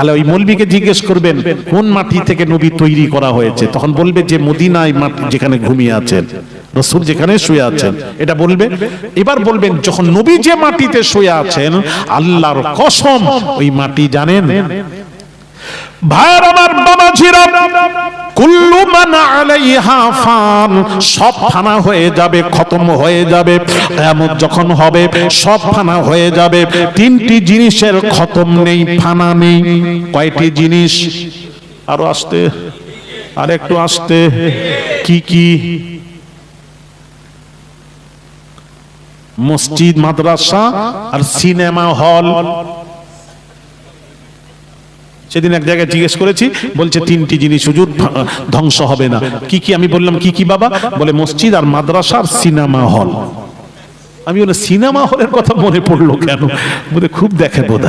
তাহলে ওই মৌলবীকে জিজ্ঞেস করবেন, কোন মাটি থেকে নবী তৈরি করা হয়েছে? তখন বলবে যে মদিনায় মাটি যেখানে ঘুমিয়ে আছেন, রসুল যেখানে শুয়ে আছেন, এটা বলবে। এবার বলবেন, যখন নবী যে মাটিতে শুয়ে আছেন, আল্লাহর কসম, ওই মাটি জানেন ভাইয়ের আমার বাবাজিরা কুল্লু মান আলাইহা ফান, সব ফানা হয়ে যাবে, খতম হয়ে যাবে, কিয়ামত যখন হবে, সব ফানা হয়ে যাবে। তিনটি জিনিসের খতম নেই ফানা নেই। কয়টি জিনিস? আরও আসতে আর একটু আসতে। কি কি? মসজিদ, মাদ্রাসা আর সিনেমা হল। সেদিন এক জায়গায় জিজ্ঞেস করেছি, বলছে, তিনটি জিনিস হুজুর ধ্বংস হবে না। কি কি? আমি বললাম, কি কি বাবা? বলে, মসজিদ আর মাদ্রাসা আর সিনেমা হল। আমি বলে, সিনেমা হলের কথা মনে পড়ল কেন? বলে, খুব দেখে বোধ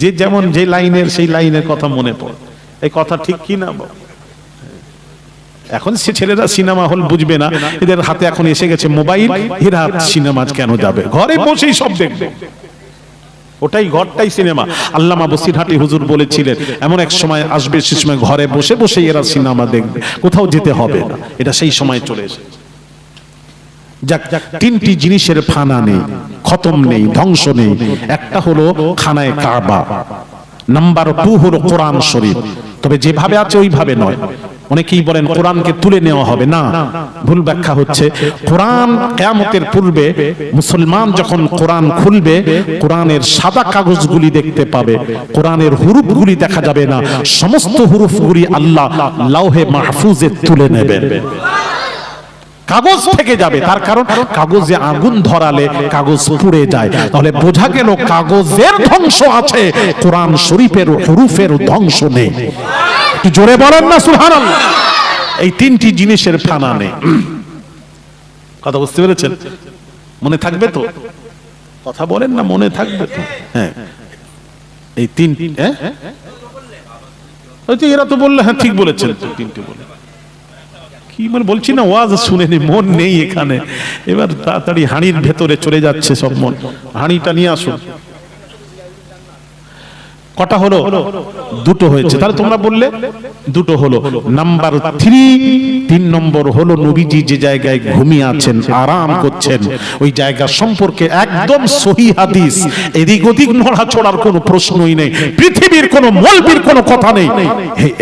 যে যেমন যে লাইনের, সেই লাইনের কথা মনে পড়ে। এই কথা ঠিক কি না এখন সে ছেলেরা সিনেমা হল বুঝবে না। এদের হাতে এখন এসে গেছে মোবাইল। এরা সিনেমা কেন যাবে? ঘরে বসেই সব দেখবে। ওটাই ঘরটাই সিনেমা। আল্লামা বসিরহাটি হুজুর বলেছিলেন, এমন এক সময় আসবে, সে সময় ঘরে বসে বসে এরা সিনেমা দেখবে। কোথাও যেতে হবে না। এটা সেই সময় চলে এসেছে। যাক, তিনটি জিনিসের ফানা নেই, খতম নেই, ধ্বংস নেই। একটা হলো খানায় কাবা। নাম্বার টু হলো কোরআন শরীফ। তবে যেভাবে আছে, ওইভাবে নয়। অনেকেই বলেন কোরআনকে তুলে নেওয়া হবে। না, ভুল ব্যাখ্যা হচ্ছে। কোরআন কেয়ামতের পূর্বে মুসলমান যখন কোরআন খুলবে, কোরআনের সাদা কাগজগুলি দেখতে পাবে। কোরআনের হুরুফগুলি দেখা যাবে না। সমস্ত হুরুফগুলি আল্লাহ লাউহে মাহফুজে তুলে নেবেন। কাগজ থেকে যাবে, তার কারণ কাগজে আগুন ধরালে কাগজ পুড়ে যায়। তাহলে বোঝা গেল কাগজের ধ্বংস আছে, কোরআন শরীফের হরুফের ধ্বংস নেই। একটু জোরে বলেন না, সুবহানাল্লাহ। এই তিনটি জিনিসের ফানা নেই। কথা বুঝতে পেরেছেন? মনে থাকবে তো? কথা বলেন না, মনে থাকবে তো। হ্যাঁ। এই তিন হ্যাঁ? এরা তো বললে হ্যাঁ ঠিক বলেছেন। তিনটে বলে। কি মানে বলছি না, ওয়াজ শুনেনি, মন নেই এখানে। এবার তাড়াতাড়ি হাঁড়ির ভেতরে চলে যাচ্ছে সব মন। হাঁড়িটা নিয়ে আসুন। কটা হলো? দুটো হয়েছে। তাহলে তোমরা বললে, দুটো হলো। নাম্বার থ্রি তিন নম্বর হলো নবীজি যে জায়গায় ঘুমিয়ে আছেন, আরাম করছেন। ওই জায়গা সম্পর্কে একদম সহি হাদিস। এদিক ওদিক নড়াচড়ার কোনো প্রশ্নই নেই। পৃথিবীর কোনো মলবির কোনো কথা নেই।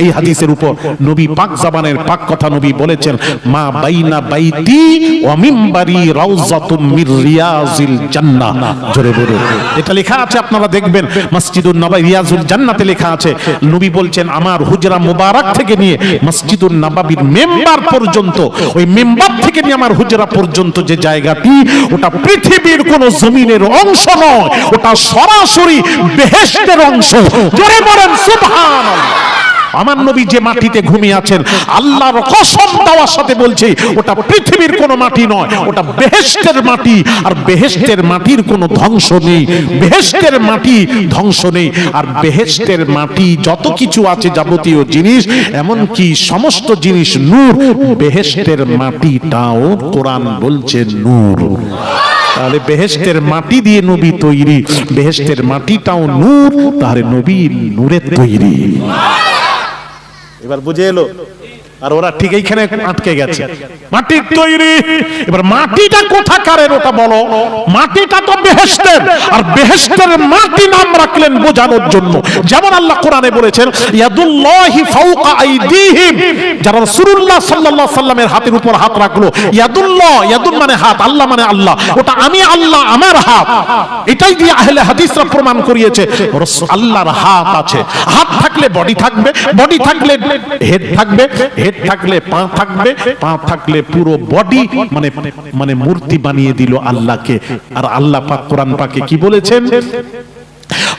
এই হাদিসের উপর নবী পাক জাবানের পাক কথা নবী বলেছেন, মা বাইনা বাইতি ওয়া মিম্বারি রাউজাতুম মির রিয়াজিল জান্নাহ। জোরে বলুন। এটা লেখা আছে, আপনারা দেখবেন। মসজিদুন নবী রিয়াজুল জান্নাতে লেখা আছে, নবী বলছেন, আমার হুজরা মুবারক থেকে নিয়ে মসজিদুল নববীর মেম্বার পর্যন্ত, ওই মেম্বার থেকে নিয়ে আমার হুজরা পর্যন্ত যে জায়গাটি, ওটা পৃথিবীর কোন জমিনের অংশ নয়, ওটা সরাসরি বেহেশতের অংশ। জোরে বলেন, সুবহানাল্লাহ। আমার নবী যে মাটিতে ঘুমিয়ে আছেন, আল্লাহর কসম দেওয়ার সাথে বলছে, ওটা পৃথিবীর কোনো মাটি নয়, ওটা বেহেশতের মাটি, আর বেহেশতের মাটির কোনো ধ্বংস নেই, বেহেশতের মাটি ধ্বংস নেই, আর বেহেশতের মাটি যত কিছু আছে যাবতীয় জিনিস এমন কি সমস্ত জিনিস নূর, বেহেশতের মাটিটাও কোরআন বলছে নূর। তাহলে বেহেশতের মাটি দিয়ে নবী তৈরি, বেহেশতের মাটিটাও নূর, তাহলে নবী নূরের তৈরি। এবার বুঝে এলো। আর ওরা ঠিক এইখানে আটকে গেছে। মাটির তৈরি। এবার মাটিটা কোথাকারের ওটা বলো? মাটিটা তো বেহেশতের। আর বেহেশতের মাটি নাম রাখলেন বোঝানোর জন্য। যেমন আল্লাহ কোরআনে বলেছেন, ইয়াদুল্লাহি ফাওকা আইদিহিম। যারা রাসূলুল্লাহ সাল্লাল্লাহু সাল্লামের হাতের উপর হাত রাখল, ইয়াদুল্লাহ ইয়াদুল মানে হাত, আল্লাহ মানে আল্লাহ। ওটা, আমি আল্লাহ, আমার হাত। এটাই দিয়ে আহলে হাদিসরা প্রমাণ করিয়েছে আল্লাহর হাত আছে। হাত থাকলে বডি থাকবে বডি থাকলে হেড থাকবে হেড থাকলে পা থাকবে পা থাকলে পুরো বডি মানে মানে মূর্তি বানিয়ে দিল আল্লাহকে আর আল্লাহ পাক কোরআন পাকে কি বলেছেন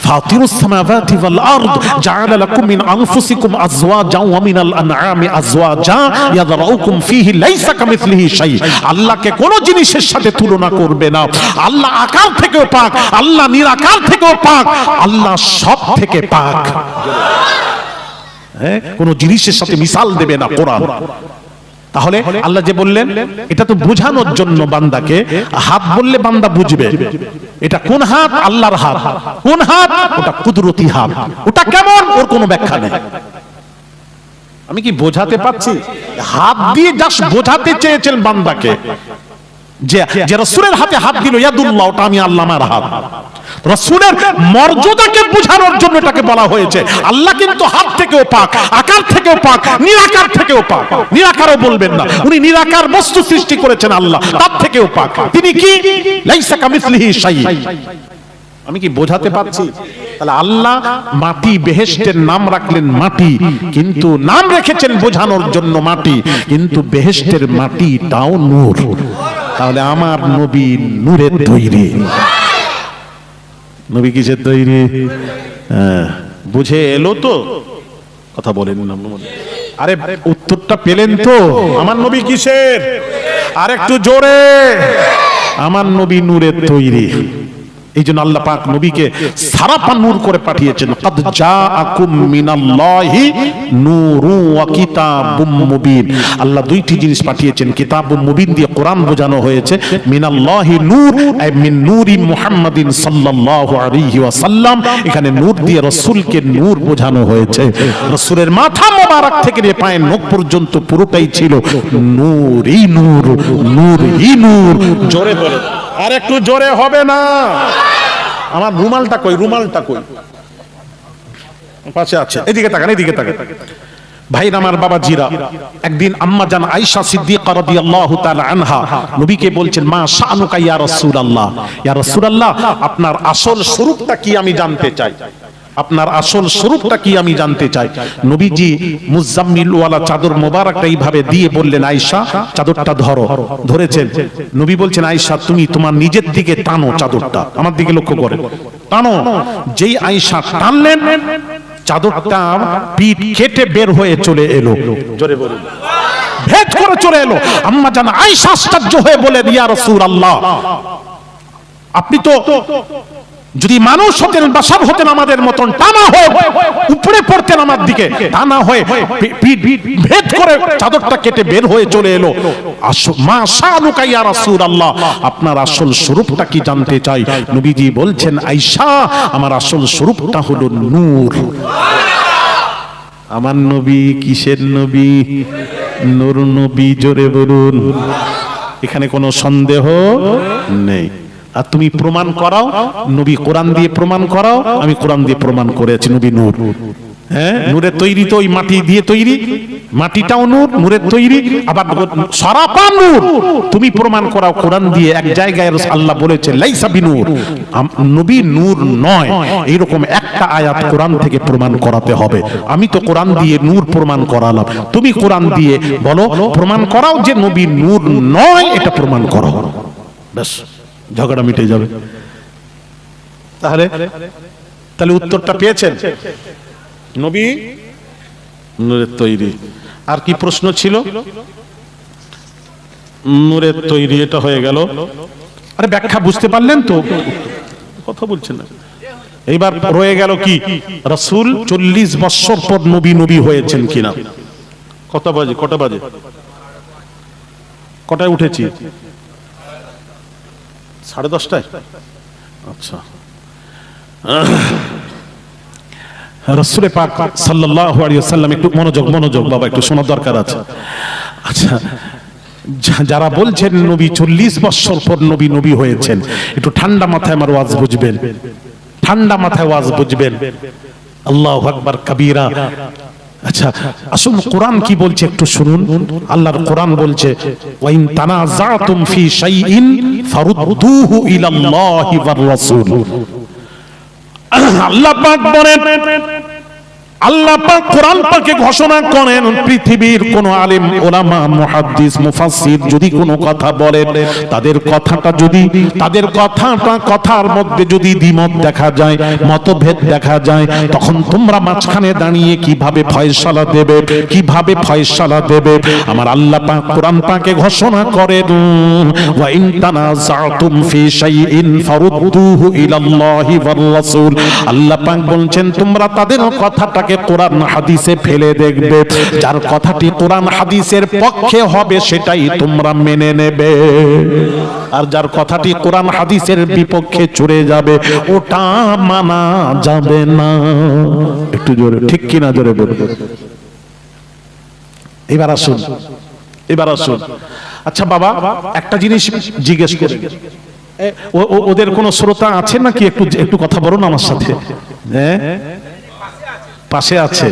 فاطر السماوات والأرض جعل لكم من أنفسكم أزواجا ومن الأنعام أزواجا يذرؤكم فيه ليس كمثله شيء আল্লাহকে কোন জিনিসের সাথে তুলনা করবে না আল্লাহ আকার থেকেও পাক আল্লাহ নিরাকার থেকেও পাক আল্লাহ সব থেকে পাক হ্যাঁ? কোন জিনিসের সাথে মিসাল দেবে না কোরআন। তাহলে আল্লাহ যে বললেন, এটা তো বোঝানোর জন্য বান্দাকে, হাত বললে বান্দা বুঝবে। এটা কোন হাত? আল্লাহর হাত। কোন হাত? ওটা কুদরতি হাত। ওটা কেমন? ওর কোনো ব্যাখ্যা নেই। আমি কি বোঝাতে পারছি? হাত দিয়ে জাস্ট বোঝাতে চেয়েছেন বান্দাকে। যে যে রসুলের হাতে হাত দিল ইয়াদুল্লাহ ওটা আমি আল্লামার হাত। রসুলের মর্যাদাকে বোঝানোর জন্য এটাকে বলা হয়েছে। আল্লাহ কিন্তু হাত থেকেও পাক আকার থেকেও পাক নিরাকার থেকেও পাক। নিরাকারও বলবেন না। উনি নিরাকার বস্তু সৃষ্টি করেছেন আল্লাহ তার থেকেও পাক। তিনি কি? লাইসা কামিসলিহি শাই আমি কি বোঝাতে পারছি? তাহলে আল্লাহ মাটি বেহেশতের নাম রাখলেন মাটি কিন্তু নাম রেখেছেন বোঝানোর জন্য মাটি কিন্তু বেহেশতের মাটিটাও নূর। তাহলে আমার নবী নূরের তৈরি। নবী কিসের তৈরি? হ্যাঁ, বুঝে এলো তো? কথা বলেন না আরে উত্তরটা পেলেন তো? আমার নবী কিসের? আর একটু জোরে। আমার নবী নূরের তৈরি। এই জন্য আল্লাহ পাক নবীকে সারাপা নূর করে পাঠিয়েছেন, কাদ জাআকুম মিনাল্লাহি নূরু ওয়া কিতাবুম মুবিন। আল্লাহ দুইটি জিনিস পাঠিয়েছেন, কিতাবুম মুবিন দিয়ে কোরআন বোঝানো হয়েছে, মিনাল্লাহি নূর, আই মিন নূরি মুহাম্মাদিন সাল্লাল্লাহু আলাইহি ওয়াসাল্লাম। এখানে নূর দিয়ে রাসূলকে নূর বোঝানো হয়েছে। রাসূলের মাথা মোবারক থেকে নিয়ে পায়ের নখ পর্যন্ত পুরোটাই ছিল নূরই নূর নূরই নূর। জোরে বলে। আর একটু জোরে হবে না। আমার রুমালটা কই রুমালটা কই? পাশে আছে, এদিকে তাকান এদিকে তাকান। ভাই আমার বাবা জিরা একদিন আম্মা জান আয়েশা সিদ্দিকা রাদিয়াল্লাহু তাআলা আনহা নবীকে বলছেন, মা শানুকা ইয়া রাসূলুল্লাহ। ইয়া রাসূলুল্লাহ, আপনার আসল স্বরূপটা কি আমি জানতে চাই? আপনার আসল স্বরূপটা কি আমি জানতে চাই? নবীজি মুজাম্মিল ওয়ালা চাদর মোবারকটা এইভাবে দিয়ে বললেন, আয়েশা, চাদরটা ধরো। ধরেছেন। নবী বলছেন, আয়েশা, তুমি তোমার নিজের দিকে টানো চাদরটা। আমার দিকে লক্ষ্য করে টানো। যেই আয়েশা টানলেন, চাদরটা পিঠ কেটে বের হয়ে চলে এলো। জোরে বলুন। ভেদ করে চলে এলো। আম্মা জান আয়েশা আশ্চর্য হয়ে বলে ইয়া রাসূলুল্লাহ, আপনি তো যদি মানুষ হতেন বা সব হতেন আমাদের মতন, টানা হয়ে, উপরে পড়তেন আমার দিকে, টানা হয়ে ভেদ করে চাদরটা কেটে বের হয়ে চলে এলো। মা শানুকা ইয়া রাসূলুল্লাহ। আপনার আসল স্বরূপটা কি জানতে চাই? নবীজি বলছেন, আয়েশা, আমার আসল স্বরূপটা হলো নূর। আমার নবী কিসের নবী? নূর নবী, জোরে বলুন। এখানে কোনো সন্দেহ নেই। আর তুমি প্রমাণ করাও, নবী কোরআন দিয়ে প্রমাণ করাও, আমি কোরআন দিয়ে প্রমাণ করেছি, নবী নূর। হ্যাঁ? তৈরি তো ওই মাটি দিয়ে তৈরি, মাটিটাও তৈরি, আবার তুমি প্রমাণ করাও দিয়ে এক জায়গায় আল্লাহ বলেছে নবী নূর নয় একটা আয়াত কোরআন থেকে প্রমাণ করাতে হবে। আমি তো কোরআন দিয়ে নূর প্রমাণ করালাম। তুমি কোরআন দিয়ে বলো, প্রমাণ করাও যে নবী নূর নয়, এটা প্রমাণ করো। ব্যাস। ঝগড়া মিটে যাবে। তাহলে তাহলে উত্তরটা পেয়েছেন? নবী, নূরের তৈরি। আর কি প্রশ্ন ছিল? নূরের তৈরি, এটা হয়ে গেল। আরে ব্যাখ্যা বুঝতে পারলেন তো? কথা বলছেন না। এইবার রয়ে গেল কি? রসুল চল্লিশ বৎসর পর নবী নবী হয়েছেন কিনা? কত বাজে, কটা বাজে? কটায় উঠেছি? সাড়ে দশটায়? আচ্ছা। রসুলে পাক সাল্লাল্লাহু আলাইহি ওয়াসাল্লাম একটু মনোযোগ মনোযোগ বাবা, একটু শোনার দরকার আছে। আচ্ছা যারা বলছেন নবী চল্লিশ বৎসর পর নবী নবী হয়েছেন, একটু ঠান্ডা মাথায় আমার ওয়াজ বুঝবেন। ঠান্ডা মাথায় ওয়াজ বুঝবেন। আল্লাহ আকবার, কাবীরা। আচ্ছা আসল কোরআন কি বলছে একটু শুনুন। আল্লাহর কোরআন বলছে, ওয়াইন তানাযাতুম ফি শাইইন ফারুদ্দুহু ইলাল্লাহি ওয়ার রাসূল। আল্লাহ পাক বলেন আল্লাহ পাক কোরআন পাকে ঘোষণা করেন, পৃথিবীর কোন আলেম, ওলামা, মুহাদ্দিস, মুফাসসির যদি কোনো কথা বলেন তাদের কথাটা যদি, তাদের কথাটা, কথার মধ্যে যদি দ্বিমত দেখা যায়, মতভেদ দেখা যায়, তখন তোমরা মাঝখানে দাঁড়িয়ে কীভাবে ফয়সালা দেবে, কীভাবে ফয়সালা দেবে? আমার আল্লাহ পাক কোরআন পাকে ঘোষণা করেন ওয়া ইন তানাজাতুম ফি শাইইন ফারুদ্দুহু ইলাল্লাহি ওয়ার রাসূল। আল্লাহ পাক বলছেন, তোমরা তাদের কথাটাকে কথাকে কোরআন হাদিসে ফেলে দেখবে, যার কথাটি কোরআন হাদিসের পক্ষে হবে সেটাই তোমরা মেনে নেবে। আর যার কথাটি কোরআন হাদিসের বিপক্ষে চড়ে যাবে, ওটা মানা যাবে না। একটু জোরে, ঠিক কিনা জোরে বলবে এবার আসুন এবার আসুন। আচ্ছা বাবা, একটা জিনিস জিজ্ঞেস করি। ওদের কোন শ্রোতা আছে নাকি? একটু একটু কথা বলুন আমার সাথে। হ্যাঁ? পাশে আছে।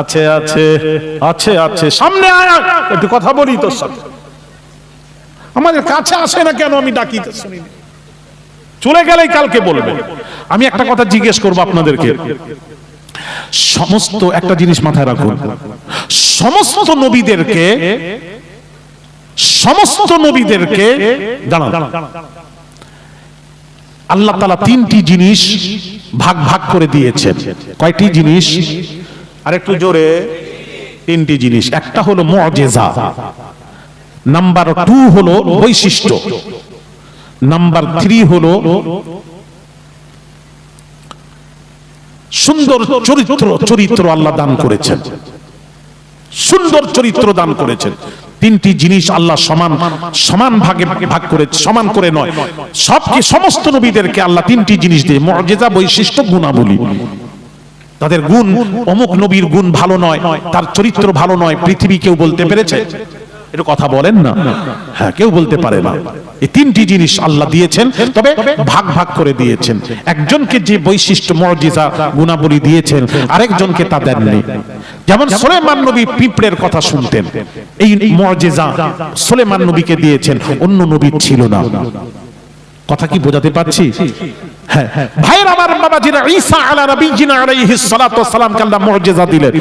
আছে আছে আছে আছে। সামনে আয়া একটু কথা বলি তোর সাথে। আমাদের কাছে আসে না কেন আমি ডাকি চলে গেলেই কালকে বলবে। আমি একটা কথা জিজ্ঞেস করব আপনাদেরকে। সমস্ত একটা জিনিস মাথায় রাখুন। সমস্ত নবীদেরকে সমস্ত নবীদেরকে, দাঁড়ান। আল্লাহ তালা তিনটি জিনিস ভাগ ভাগ করে দিয়েছেন কয়টি জিনিস? আরেকটু জোরে। তিনটি জিনিস। একটা হলো মজেজা নাম্বার টু হলো বৈশিষ্ট্য। নাম্বার থ্রি হলো সুন্দর চরিত্র চরিত্র আল্লাহ দান করেছেন। সুন্দর চরিত্র দান করেছেন। তিনটি জিনিস আল্লাহ সমান সমান ভাগে ভাগ করে সমান করে নয়। সবকে সমস্ত নবীদেরকে আল্লাহ তিনটি জিনিস দিয়ে মর্যাদা বৈশিষ্ট্য গুণাবলী। তাদের গুণ অমুক নবীর গুণ ভালো নয় তার চরিত্র ভালো নয় পৃথিবী কেউ বলতে পেরেছে। এটা কথা বলেন না। হ্যাঁ কেউ বলতে পারে না। এই তিনটি জিনিস আল্লাহ দিয়েছেন, তবে ভাগ ভাগ করে দিয়েছেন। একজনকে যে বৈশিষ্ট্য, মর্যাদা, গুণাবলী দিয়েছেন, আরেকজনকে তা দেননি। যেমন সোলেমান নবী পিঁপড়ের কথা শুনতেন, এই মর্যাদা সোলেমান নবীকে দিয়েছেন, অন্য নবীর ছিল না। কথা কি বোঝাতে পারছি? ভাইয়ের আমার বাবাজিরা ঈসা আলা নবীজিনা আলাইহিস সালাতু আল্লাহ মুজিজা দিলেন।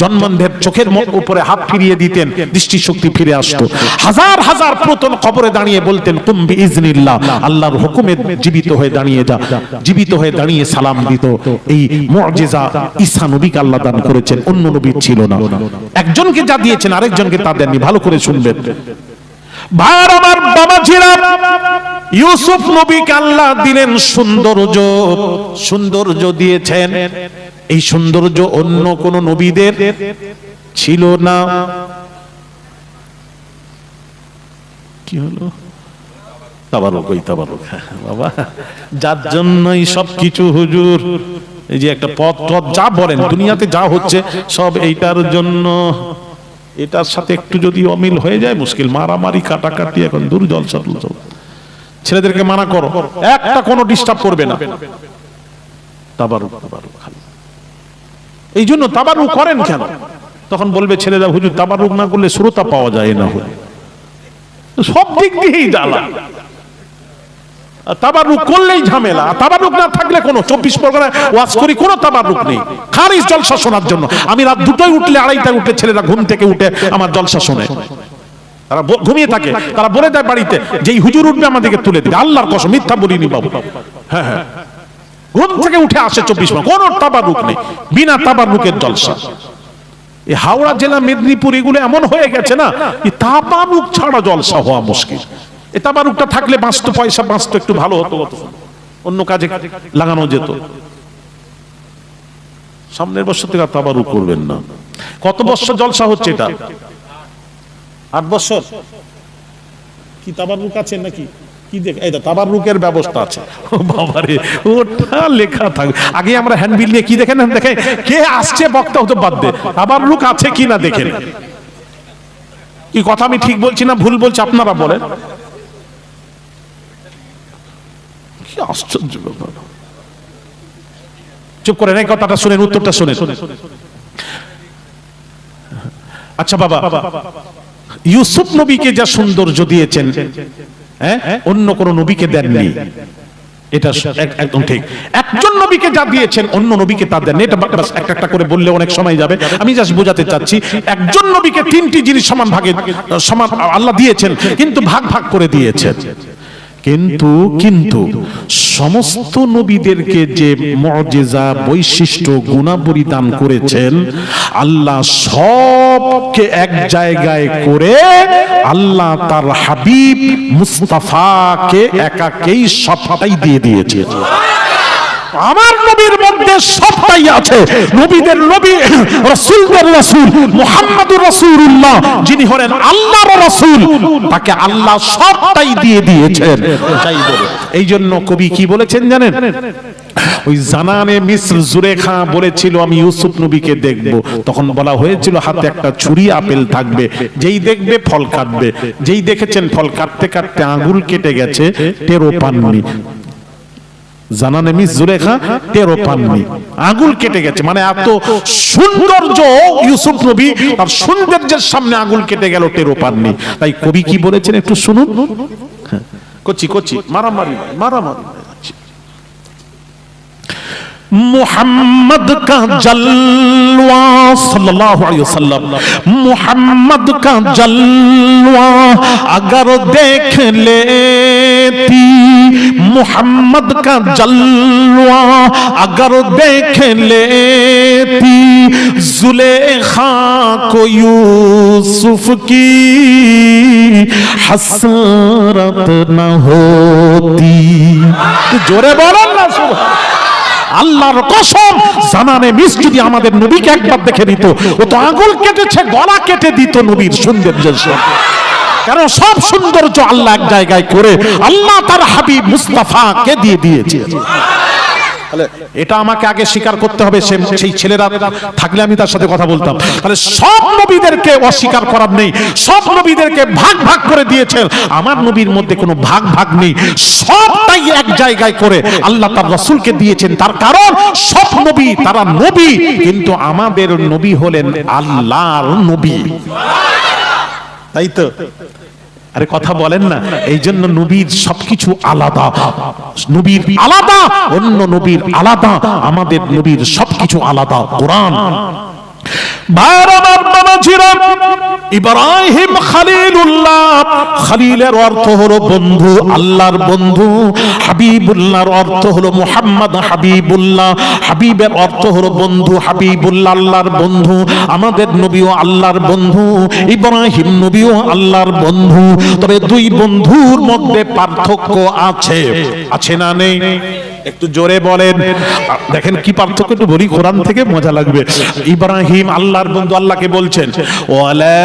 জন্মন্ধের চোখের উপরে হাত ফিরিয়ে দিতেন দৃষ্টিশক্তি ফিরে আসতো। হাজার হাজার পুরাতন কবরে দাঁড়িয়ে বলতেন কুম বিইজনিল্লাহ আল্লাহর হুকুমে জীবিত হয়ে দাঁড়িয়ে যা। জীবিত হয়ে দাঁড়িয়ে সালাম দিত। এই মুজিজা ঈসা নবীকে আল্লাহ দান করেছেন অন্য নবী ছিল না। একজনকে যা দিয়েছেন আরেকজনকে তা দেননি। ভালো করে শুনবেন। ভাইয়ের আমার বাবাজিরা ইউসুফ নবীকে আল্লাহ দিলেন সৌন্দর্য সৌন্দর্য দিয়েছেন। এই সৌন্দর্য অন্য কোন নবীদের ছিল না। কি হলো? তাবারুক, ওই তাবারুক। বাবা, যার জন্যই সবকিছু হুজুর। এই যে একটা পথ পথ যা বলেন, দুনিয়াতে যা হচ্ছে, সব এইটার জন্য। এটার সাথে একটু যদি অমিল হয়ে যায়, মুশকিল। মারামারি, কাটাকাটি, এখন দূর জল সটল চল ছেলেদেরকে মানা করো, একটা কোনো ডিস্টার্ব করবে না। তাবারুক তাবারুক এই জন্য তাবারুক করেন কেন? তখন বলবে ছেলেরা, হুজুর তাবারুক না করলে শ্রোতা পাওয়া যায় না হুজুর। সব দিক দিয়েই জ্বালা। তাবারুক করলেই ঝামেলা। তাবারুক না থাকলে কোনো চব্বিশ পরগনায় ওয়াজ করি, কোনো তাবারুক নেই। খারিজ জলসা শোনার জন্য। আমি রাত দুটোই উঠলে, আড়াইটায় উঠে ছেলেরা ঘুম থেকে উঠে আমার জলসা শোনে। তারা ঘুমিয়ে থাকে। তারা বলে দেয় বাড়িতে, যে হুজুর উঠবে আমাদেরকে তুলে দিবে। আল্লাহর কসম, মিথ্যা বলিনি বাবু। হ্যাঁ হ্যাঁ। ঘুম থেকে উঠে আসে চব্বিশ পর কোনো তাবারুক নেই। বিনা তাবারুকের জলসা। এই হাওড়া জেলা, মেদিনীপুর, এগুলো এমন হয়ে গেছে না তাবারুক ছাড়া জলসা হওয়া মুশকিল। এই তাবারুকটা থাকলে বাঁচতো পয়সা বাঁচতো একটু ভালো হতো। অন্য কাজে লাগানো যেত। সামনের বছর থেকে তাবারুক করবেন না। কত বছর জলসা হচ্ছে এটা? আট বছর? কি তাবারুক আছে নাকি? কি দেখ এই তাবারুকের ব্যবস্থা আছে। ও বাবারে ওটা লেখা থাকবে আগে আমরা হ্যান্ডবিল নিয়ে কি দেখেন? দেখে কে আসছে বক্তা হতে বাদ দে। তাবারুক আছে কি না দেখেন? কি কথা আমি ঠিক বলছি না ভুল বলছি আপনারা বলেন কি আশ্চর্য ব্যাপার চুপ করেন এই কথাটা শুনেন, উত্তরটা শুনেন। আচ্ছা বাবা, ইউসুফ নবীকে যা সৌন্দর্য দিয়েছেন হ্যাঁ অন্য কোন নবীকে দেননি। এটা একদম ঠিক। একজন নবীকে যা দিয়েছেন, অন্য নবীকে তা দেন এটা বাস একটা একটা করে বললে অনেক সময় যাবে। আমি জাস্ট বোঝাতে চাচ্ছি, একজন নবীকে তিনটি জিনিস সমান ভাগে সমান আল্লাহ দিয়েছেন, কিন্তু ভাগ ভাগ করে দিয়েছেন। কিন্তু কিন্তু সমস্ত নবীদেরকে যে মর্যাদা, বৈশিষ্ট্য, গুণাবলী দান করেছেন, আল্লাহ সবকে এক জায়গায় করে আল্লাহ তার হাবিব মুস্তাফাকে একাকেই সবটাই দিয়ে দিয়েছে। আমার নবীর মধ্যে সবটাই আছে। নবীদের নবী রাসূলদের রাসূল, মুহাম্মদুর রাসূলুল্লাহ, যিনি হলেন আল্লাহর রাসূল, তাকে আল্লাহ সবটাই দিয়ে দিয়েছেন। এই জন্য কবি কি বলেছেন জানেন? ওই জানানে জুরেখা বলেছিল, আমি ইউসুফ নবীকে দেখব। তখন বলা হয়েছিল, হাতে একটা ছুরি আপেল থাকবে, যেই দেখবে ফল কাটবে। যেই দেখেছেন ফল কাটতে কাটতে আঙুল কেটে গেছে টেরো পাননি। জানানে মিস জুলেখা তেরো পাননি। আঙুল কেটে গেছে মানে এত সৌন্দর্য, ইউসুফ নবী আর সৌন্দর্যের সামনে আঙুল কেটে গেল, টেরো পাননি। তাই কবি কি বলেছেন একটু শুনুন? হ্যাঁ, কচি কচি মারামারি মারামারি আচ্ছা। देख लेती मोहम्मद का जलवा अगर देख लेती जुलेखा को यूसुफ की हसरत न होती जोरे बोलो ना सुबह আল্লাহর কসম জানানে মিস যদি আমাদের নবীকে একবার দেখে দিত ও তো আঙুল কেটেছে গলা কেটে দিত নবীর সৌন্দর্যের সঙ্গে কারণ সব সৌন্দর্য আল্লাহ এক জায়গায় করে আল্লাহ তার হাবিব মুস্তাফাকে দিয়ে দিয়েছে। এটা আমাকে আগে স্বীকার করতে হবে সেই ছেলেরা থাকলে আমি তার সাথে কথা বলতাম। তাহলে সব নবীদেরকে অস্বীকার করার নেই, সব নবীদেরকে ভাগ ভাগ করে দিয়েছেন আমার নবীর মধ্যে কোনো ভাগ ভাগ নেই। সবটাই এক জায়গায় করে আল্লাহ তার রসুলকে দিয়েছেন। তার কারণ সব নবী তারা নবী, কিন্তু আমাদের নবী হলেন আল্লাহর নবী। তাই তো? আরে কথা বলেন না এই জন্য নবীর সবকিছু আলাদা। নবীর আলাদা, অন্য নবীর আলাদা, আমাদের নবীর সবকিছু আলাদা। কোরআন ভাইয়ের আমার বাবাজিরা, ইব্রাহিম খালিলুল্লাহ। খালিলের অর্থ হলো বন্ধু আল্লাহর বন্ধু। হাবিবুল্লাহর অর্থ হলো মুহাম্মদ হাবিবুল্লাহ। হাবিবের অর্থ হলো বন্ধু হাবিবুল্লাহ আল্লাহর বন্ধু। আমাদের নবীও আল্লাহর বন্ধু ইব্রাহিম নবীও আল্লাহর বন্ধু। তবে দুই বন্ধুর মধ্যে পার্থক্য আছে আছে না নেই? একটু জোরে বলেন। দেখেন কি পার্থক্য একটু বলি, কোরআন থেকে মজা লাগবে। ইব্রাহিম, আল্লাহর বন্ধু আল্লাহকে বলছেন, ওয়ালা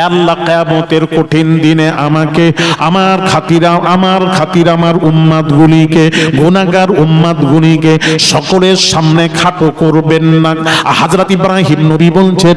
আল্লাহ কেয়ামতের কঠিন দিনে আমাকে, আমার খাতিরা, আমার খাতির আমার উম্মাদ গুলিকে গুনাহগার উম্মাদ গুলিকে সকলের সামনে খাটো করবেন না। হযরত ইব্রাহিম নবী বলছেন